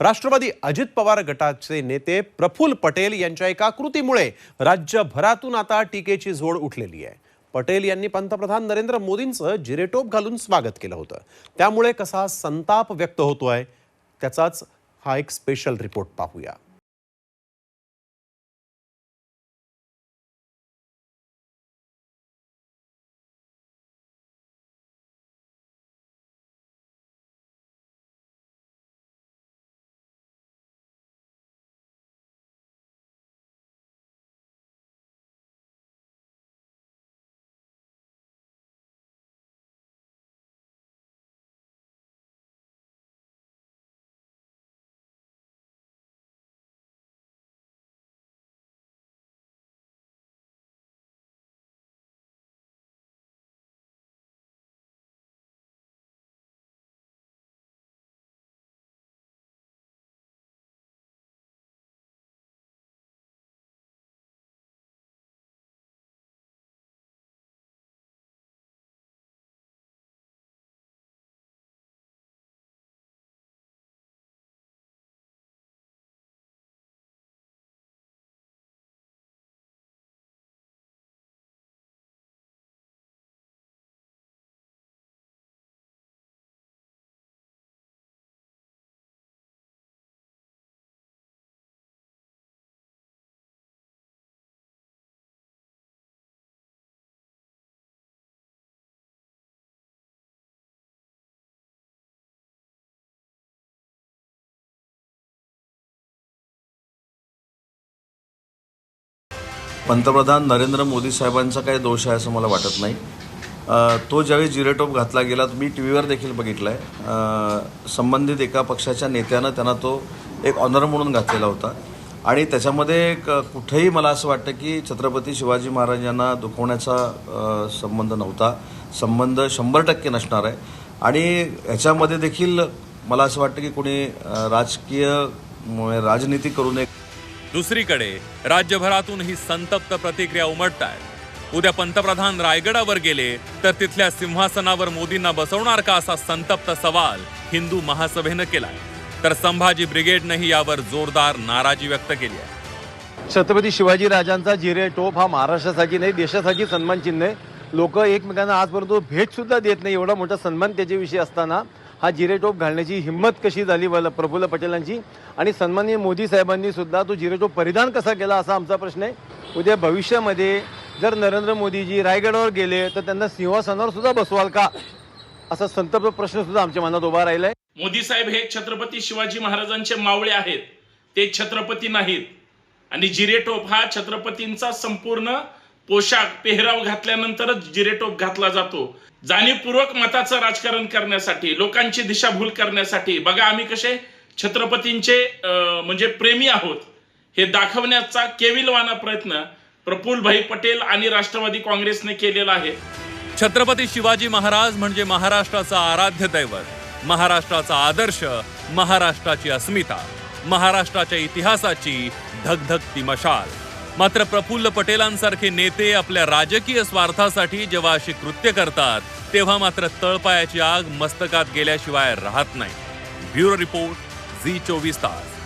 राष्ट्रवादी अजित पवार गटाचे नेते प्रफुल्ल पटेल यांच्या एका कृतीमुळे राज्यभरातून आता टीकेची झोड उठलेली आहे. पटेल यांनी पंतप्रधान नरेंद्र मोदींचं जिरेटोप घालून स्वागत केलं होतं. त्यामुळे कसा संताप व्यक्त होतोय? त्याचाच हा एक स्पेशल रिपोर्ट पाहूया. पंतप्रधान नरेंद्र मोदी साहेबांचा काही दोष आहे असं मला वाटत नाही. तो ज्यावेळी जिरेटोप घातला गेला मी टी व्हीवर देखील बघितला आहे संबंधित एका पक्षाच्या नेत्यानं त्यांना तो एक ऑनर म्हणून घातलेला होता. आणि त्याच्यामध्ये क कुठेही मला असं वाटतं की छत्रपती शिवाजी महाराजांना दुखवण्याचा संबंध नव्हता. संबंध शंभर टक्के नसणार आहे. आणि ह्याच्यामध्ये देखील मला असं वाटतं की कोणी राजकीय राजनीती करू नये. दुसरीकडे राज्यभरातून ही संतप्त प्रतिक्रिया उमटत आहेत उद्या पंतप्रधान रायगडावर गेले तर तिथल्या सिंहासनावर मोदींना बसवणार का असा संतप्त सवाल हिंदू महासभेनं केलाय. तर संभाजी ब्रिगेडनंही यावर जोरदार नाराजी व्यक्त केली आहे. छत्रपती शिवाजी राजांचा जिरे टोप हा महाराष्ट्रासाठी नाही देशासाठी सन्मान चिन्ह आहे. लोक एकमेकांना आजपर्यंत भेटसुद्धा देत नाही एवढा मोठा सन्मान त्याच्याविषयी असताना. हा जिरेटोप घालण्याची हिंमत कशी झाली वल- प्रफुल्ल पटेलांची? आणि सन्माननीय मोदी साहेबांनी सुद्धा तो जिरेटोप परिधान कसा केला असा आमचा प्रश्न आहे. उद्या भविष्यामध्ये जर नरेंद्र मोदीजी रायगडावर गेले तर त्यांना सिंहासनावर सुद्धा बसवाल का? असा संतप्त प्रश्न सुद्धा आमच्या मनात उभा राहिलाय. मोदी साहेब हे छत्रपती शिवाजी महाराजांचे मावळे आहेत. ते छत्रपती नाहीत. आणि जिरेटोप हा छत्रपतींचा संपूर्ण पोशाख पेहराव घातल्यानंतरच जिरेटोप घातला जातो. जाणीवपूर्वक मताचं राजकारण करण्यासाठी लोकांची दिशाभूल करण्यासाठी. बघा आम्ही कसे छत्रपतींचे म्हणजे प्रेमी आहोत हे दाखवण्याचा केविलवाना प्रयत्न प्रफुलभाई पटेल आणि राष्ट्रवादी काँग्रेसने केलेला आहे. छत्रपती शिवाजी महाराज म्हणजे महाराष्ट्राचा आराध्य दैवत महाराष्ट्राचा आदर्श महाराष्ट्राची अस्मिता महाराष्ट्राच्या इतिहासाची धगधगती मशाल. मात्र प्रफुल्ल पटेलांसारखे नेते आपल्या राजकीय स्वार्थासाठी जेव्हा अशी कृत्य करतात तेव्हा मात्र तळपायाची आग मस्तकात गेल्याशिवाय राहत नाही. ब्युरो रिपोर्ट झी चोवीस तास.